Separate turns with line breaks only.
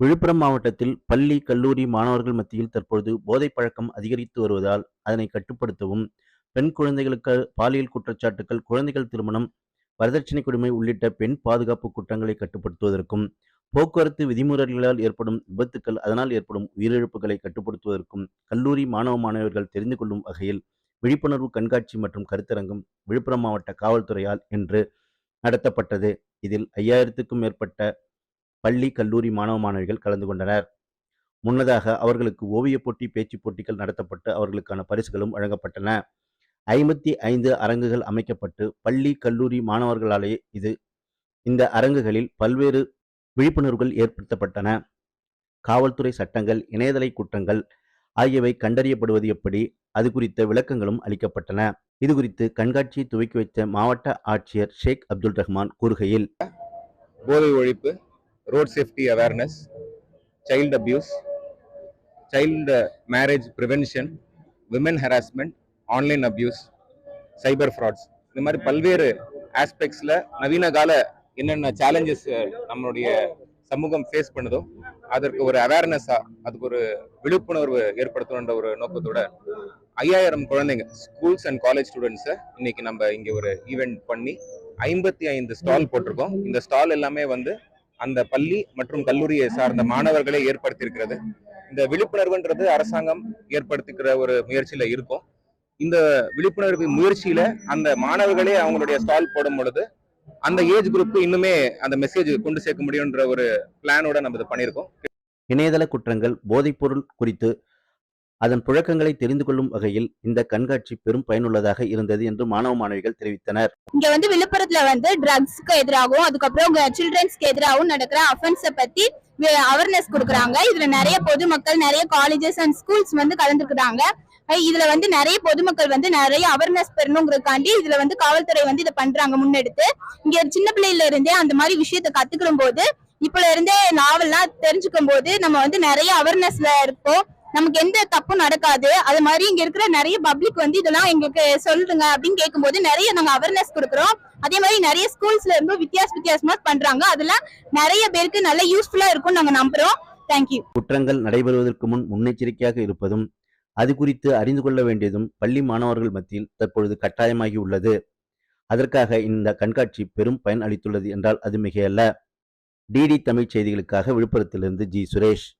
விழுப்புரம் மாவட்டத்தில் பள்ளி, கல்லூரி மாணவர்கள் மத்தியில் தற்பொழுது போதை பழக்கம் அதிகரித்து வருவதால், அதனை கட்டுப்படுத்தவும், பெண் குழந்தைகளுக்கு பாலியல் குற்றச்சாட்டுகள், குழந்தைகள் திருமணம், வரதட்சணை கொடுமை உள்ளிட்ட பெண் பாதுகாப்பு குற்றங்களை கட்டுப்படுத்துவதற்கும், போக்குவரத்து விதிமுறைகளால் ஏற்படும் விபத்துக்கள், அதனால் ஏற்படும் உயிரிழப்புகளை கட்டுப்படுத்துவதற்கும், கல்லூரி மாணவ, மாணவர்கள் தெரிந்து கொள்ளும் வகையில் விழிப்புணர்வு கண்காட்சி மற்றும் கருத்தரங்கம் விழுப்புரம் மாவட்ட காவல்துறையால் இன்று நடத்தப்பட்டது. இதில் ஐயாயிரத்துக்கும் மேற்பட்ட பள்ளி, கல்லூரி மாணவ, மாணவிகள் கலந்து கொண்டனர். முன்னதாக அவர்களுக்கு ஓவியப் போட்டி, பேச்சுப் போட்டிகள் நடத்தப்பட்டு அவர்களுக்கான பரிசுகளும் வழங்கப்பட்டன. ஐம்பத்தி ஐந்து அரங்குகள் அமைக்கப்பட்டு பள்ளி, கல்லூரி மாணவர்களாலே இது இந்த அரங்குகளில் பல்வேறு விழிப்புணர்வுகள் ஏற்படுத்தப்பட்டன. காவல்துறை சட்டங்கள், இணையதள குற்றங்கள் ஆகியவை கண்டறியப்படுவது எப்படி, அது குறித்த விளக்கங்களும் அளிக்கப்பட்டன. இது குறித்து கண்காட்சியை துவக்கி வைத்த மாவட்ட ஆட்சியர் ஷேக் அப்துல் ரஹ்மான் கூறுகையில்,
போதை ஒழிப்பு road safety awareness child abuse child marriage prevention women harassment online abuse cyber frauds இந்த மாதிரி பல்வேறு ஆஸ்பெக்ட்ஸில் நவீன கால என்னென்ன சேலஞ்சஸ் uh, நம்மளுடைய சமூகம் ஃபேஸ் பண்ணுதோ அதற்கு ஒரு அவேர்னஸாக அதுக்கு ஒரு விழிப்புணர்வு ஏற்படுத்தணுன்ற ஒரு நோக்கத்தோட ஐயாயிரம் குழந்தைங்க ஸ்கூல்ஸ் அண்ட் காலேஜ் ஸ்டூடெண்ட்ஸை இன்னைக்கு நம்ம இங்கே ஒரு ஈவெண்ட் பண்ணி ஐம்பத்தி ஐந்து ஸ்டால் போட்டிருக்கோம். இந்த ஸ்டால் எல்லாமே வந்து அந்த பள்ளி மற்றும் கல்லூரியை சார்ந்த மாணவர்களை ஏற்படுத்தியிருக்கிறது. இந்த விழிப்புணர்வுன்றது அரசாங்கம் ஏற்படுத்திக்கிற ஒரு முயற்சியில இருக்கும். இந்த விழிப்புணர்வு முயற்சியில அந்த மாணவர்களே அவங்களுடைய ஸ்டால் போடும் பொழுது அந்த ஏஜ் குரூப் இன்னுமே அந்த மெசேஜ் கொண்டு சேர்க்க முடியுன்ற ஒரு பிளானோட நம்ம இதை பண்ணியிருக்கோம்.
இணையதள குற்றங்கள், போதைப்பொருள் குறித்து அதன் புழக்கங்களை தெரிந்து கொள்ளும் வகையில் இந்த கண்காட்சி பெரும் பயனுள்ளதாக இருந்தது என்று மாணவ, மாணவிகள் தெரிவித்தனர்.
இங்க வந்து விழுப்புரத்துல வந்து ட்ரக்ஸ்க்கு எதிராகவும் அதுக்கப்புறம் சில்ட்ரன்ஸ்க்கு எதிராகவும் நடக்கிற அஃபென்ஸ பத்தி அவேர்னஸ் கொடுக்குறாங்க. இதுல நிறைய பொதுமக்கள் நிறைய காலேஜஸ் அண்ட் ஸ்கூல்ஸ் வந்து கலந்துக்கிறாங்க இதுல வந்து நிறைய பொதுமக்கள் வந்து நிறைய அவேர்னஸ் பெறணுங்கிறதுக்காண்டி இதுல வந்து காவல்துறை வந்து இதை பண்றாங்க முன்னெடுத்து. இங்க சின்ன பிள்ளையில இருந்தே அந்த மாதிரி விஷயத்த கத்துக்கிடும் போது இப்பல இருந்தே நாவல்லாம் தெரிஞ்சுக்கும் போது நம்ம வந்து நிறைய அவேர்னஸ்ல இருப்போம். நமக்கு எந்த தப்பும் நடக்காது அது மாதிரி இங்க இருக்கிற நிறைய பப்ளிக் வந்து இதெல்லாம் எங்களுக்கு சொல்லுங்க அப்படின்னு கேட்கும்போது நிறைய நாங்க அவேர்னஸ் கொடுக்குறோம் அதே மாதிரி நிறைய ஸ்கூல்ஸ்ல இருந்தும் வித்தியாச வித்தியாசமா பண்றாங்க அதெல்லாம் நிறைய பேருக்கு நல்ல யூஸ்ஃபுல்லா இருக்கும்னு நாங்க நம்புறோம் தேங்க்யூ
குற்றங்கள் நடைபெறுவதற்கு முன் முன்னெச்சரிக்கையாக இருப்பதும், அது குறித்து அறிந்து கொள்ள வேண்டியதும் பள்ளி மாணவர்கள் மத்தியில் தற்பொழுது கட்டாயமாகி உள்ளது. அதற்காக இந்த கண்காட்சி பெரும் பயன் அளித்துள்ளது என்றால் அது மிகையல்ல. டிடி தமிழ் செய்திகளுக்காக விழுப்புரத்திலிருந்து ஜி. சுரேஷ்